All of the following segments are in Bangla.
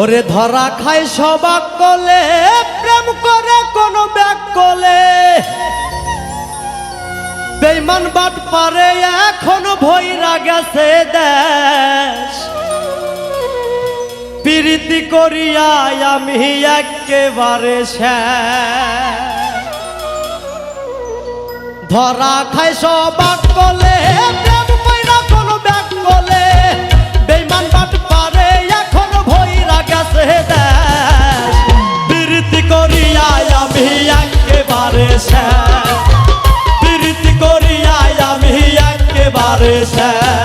ওরে ধরা খায় সবাক কলে, প্রেম করে কোন ব্যাগ কলে। বেইমান বাট পারে, এখন ভৈরা গেছে দেশ। প্রীতি করিয়া আমি একেবারে ধরা খায় সবাক কলে, প্রেম করে কোন ব্যাগ কলে। Krishna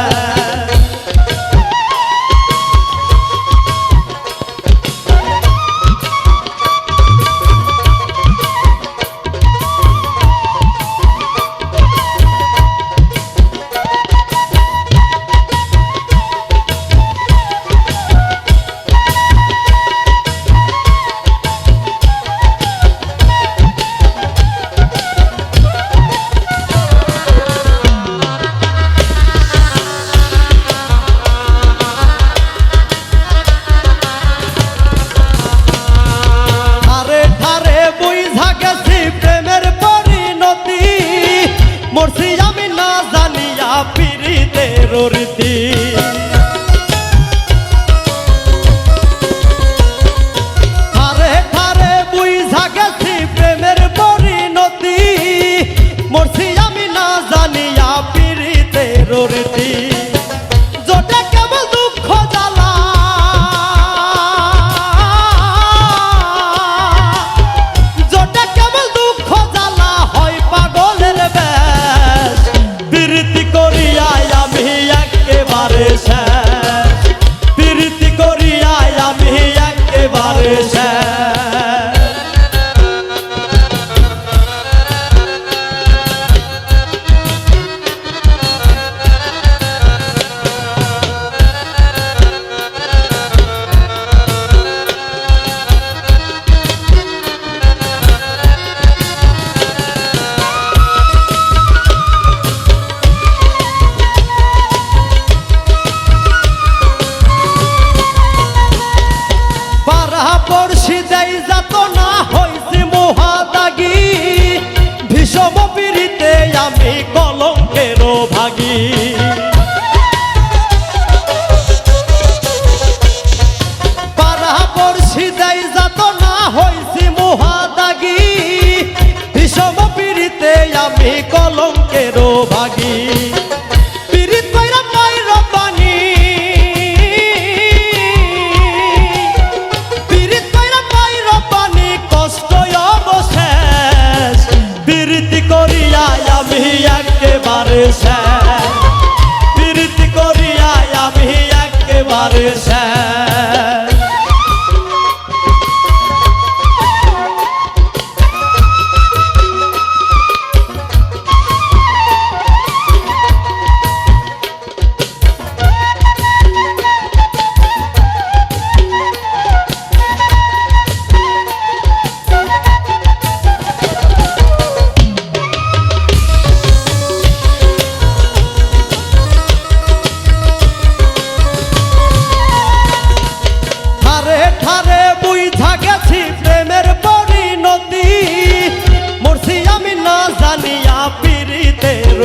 পড়শি দেই যাত না হইছি মোহাদাগি। ভীষম পিড়িতে আমি ही एक बारिश से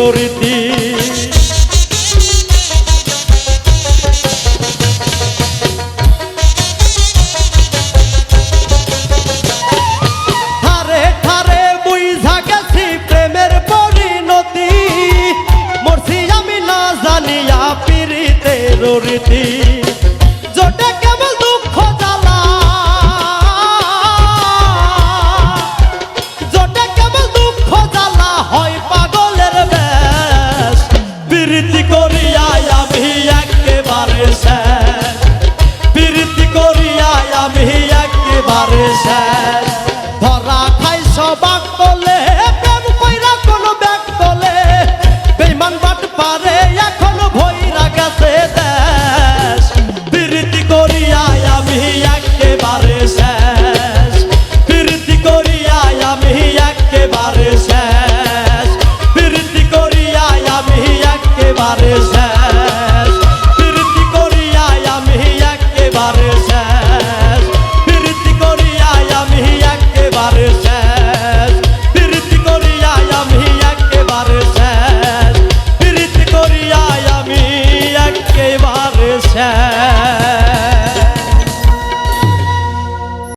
florita